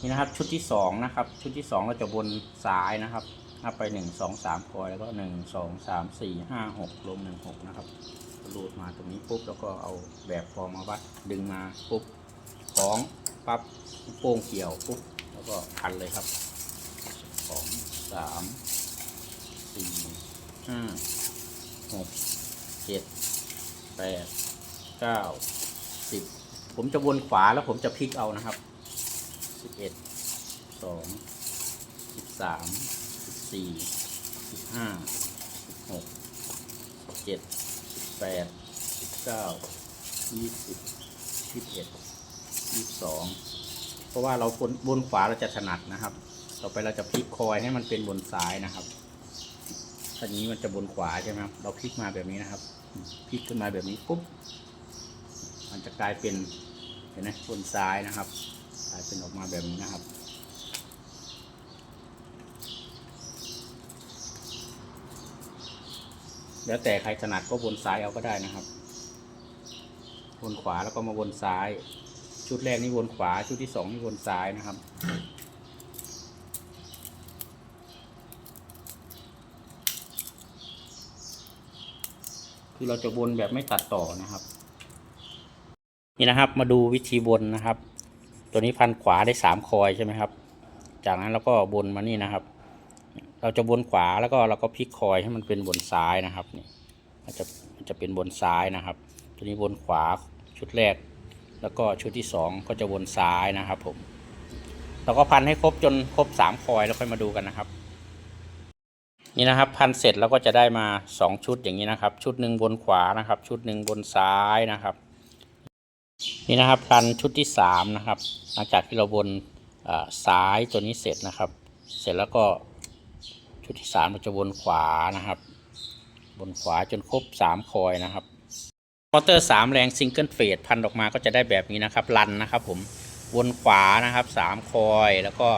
นี่นะครับชุดที่สองนะครับ ชุดที่สองเราจะบนซ้ายนะครับนับไปหนึ่งสองสามคอยแล้วก็หนึ่งสองสามสี่ห้าหกรวมหนึ่งหกนะครับรูดมาตรงนี้ปุ๊บแล้วก็เอาแบบฟอร์มมาวัดดึงมาปุ๊บของปั๊บโป้งเกี่ยวปุ๊บแล้วก็พันเลยครับสองสามสี่ห้าหกเจ็ดแปดเก้าสิบผมจะวนขวาแล้วผมจะพลิกเอานะครับ สิบเอ็ดสองสิบสามสิบสี่สิบห้าสิบหกสิบเจ็ดสิบแปดสิบเก้ายี่สิบยี่สิบเอ็ดยี่สิบสองเพราะว่าเราบนบนขวาเราจะถนัดนะครับ ต่อไปเราจะพลิกคอยให้มันเป็นบนซ้ายนะครับถ้านี้มันจะบนขวาใช่ไหมครับเราพลิกมาแบบนี้นะครับพลิกขึ้นมาแบบนี้ปุ๊บมันจะกลายเป็นเห็นไหมบนซ้ายนะครับายเป็นออกมาแบบนี้นะครับ แล้วแต่ใครถนัดก็วนซ้ายเอาก็ได้นะครับ วนขวาแล้วก็มาวนซ้าย ชุดแรกนี่วนขวา ชุดที่สองนี่วนซ้ายนะครับคือเราจะวนแบบไม่ตัดต่อนะครับ นี่นะครับมาดูวิธีวนนะครับ ตัวนี้พันขวาได้สามคอยใช่ไหมครับ จากนั้นเราก็บนมานี่นะครับ เราจะบนขวาแล้วก็เราก็พลิกคอยให้มันเป็นบนซ้ายนะครับนี่มันจะมันจะเป็นบนซ้ายนะครับ ตัวนี้บนขวาชุดแรก แล้วก็ชุดที่สองก็จะบนซ้ายนะครับผมเราก็พันให้ครบจนครบสามคอยแล้วค่อยมาดูกันนะครับนี่นะครับพันเสร็จเราก็จะได้มาสองชุดอย่างนี้นะครับ ชุดหนึ่งบนขวานะครับ ชุดหนึ่งบนซ้ายนะครับ นี่นะครับพันชุดที่สามนะครับ หลังจากที่เราบนอ่าซ้ายตัวนี้เสร็จนะครับ เสร็จแล้วก็ชุดที่สามเราจะบนขวานะครับ บนขวาจนครบสามคอยนะครับมอเตอร์สามแรงซิงเกิลเฟสพันออกมาก็จะได้แบบนี้นะครับรันนะครับผมวนขวานะครับสามคอยแล้วก็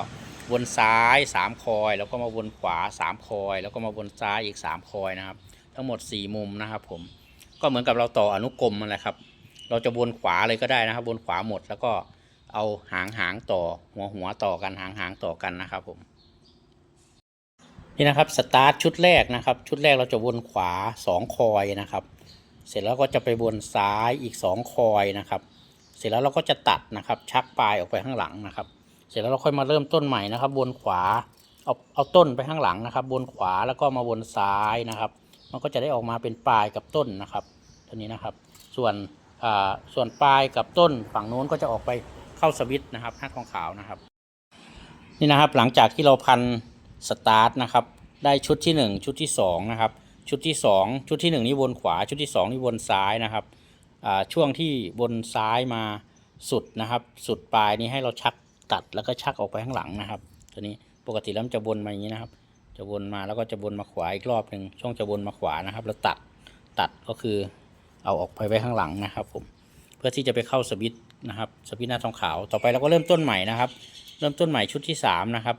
วนซ้ายสามคอย แล้วก็มาวนขวาสามคอย แล้วก็มาวนซ้ายอีกสามคอยนะครับ ทั้งหมดสี่มุมนะครับ ผมก็เหมือนกับเราต่ออนุกรมนั่นแหละครับ เราจะวนขวาเลยก็ได้นะครับวนขวาหมดแล้วก็เอาหางหางต่อหัวหัวต่อกันหางหางต่อกันนะครับผมนี่นะครับสตาร์ทชุดแรกนะครับ ชุดแรกเราจะวนขวาสองคอยนะครับ เสร็จแล้วก็จะไปวนซ้ายอีกสองคอยนะครับ เสร็จแล้วเราก็จะตัดนะครับ ชักปลายออกไปข้างหลังนะครับ เสร็จแล้วเราค่อยมาเริ่มต้นใหม่นะครับวนขวาเอาเอาต้นไปข้างหลังนะครับวนขวาแล้วก็มาวนซ้ายนะครับ มันก็จะได้ออกมาเป็นปลายกับต้นนะครับตัวนี้นะครับ ส่วน ส่วนปลายกับต้นฝั่งโน้นก็จะออกไปเข้าสวิตนะครับห้าทองขาวนะครับ นี่นะครับหลังจากที่เราพันสตาร์ทนะครับ ได้ชุดที่ 1 ชุดที่2นะครับชุดที่ 2 ชุดที่ 1 นี่วนขวา ชุดที่ 2 นี่วนซ้ายนะครับช่วงที่วนซ้ายมาสุดนะครับ สุดปลายนี้ให้เราชักตัดแล้วก็ชักออกไปข้างหลังนะครับ ตัวนี้ปกติแล้วจะวนมาอย่างนี้นะครับ จะวนมาแล้วก็จะวนมาขวาอีกรอบหนึ่งช่วงจะวนมาขวานะครับ แล้วตัดตัดก็คือ เอาออกไปไว้ข้างหลังนะครับผมเพื่อที่จะไปเข้าสวิตช์นะครับสวิตหน้าทองขาวต่อไปเราก็เริ่มต้นใหม่นะครับ เริ่มต้นใหม่ชุดที่ 3 นะครับ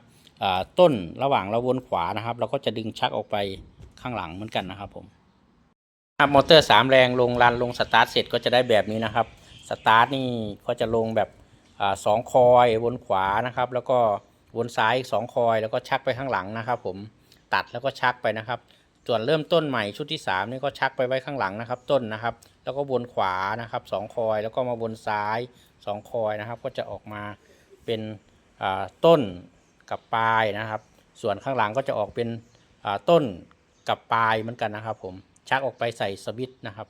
ต้นระหว่างเราวนขวานะครับ เราก็จะดึงชักออกไปข้างหลังเหมือนกันนะครับผมครับมอเตอร์ 3 แรงลงรันลงสตาร์ทเสร็จก็จะได้แบบนี้นะครับสตาร์ทนี่ก็จะลงแบบอสองคอยวนขวานะครับ แล้วก็วนซ้ายอีกสองคอยแล้วก็ชักไปข้างหลังนะครับ ผมตัดแล้วก็ชักไปนะครับ ส่วนเริ่มต้นใหม่ชุดที่3นี่ก็ชักไปไว้ข้างหลังนะครับต้นนะครับ แล้วก็วนขวานะครับสองคอยแล้วก็มาวนซ้ายสองคอยนะครับ ก็จะออกมาเป็นต้นกับปลายนะครับ ส่วนข้างหลังก็จะออกเป็นต้นกับปลายเหมือนกันนะครับ ผมชักออกไปใส่สวิตช์นะครับ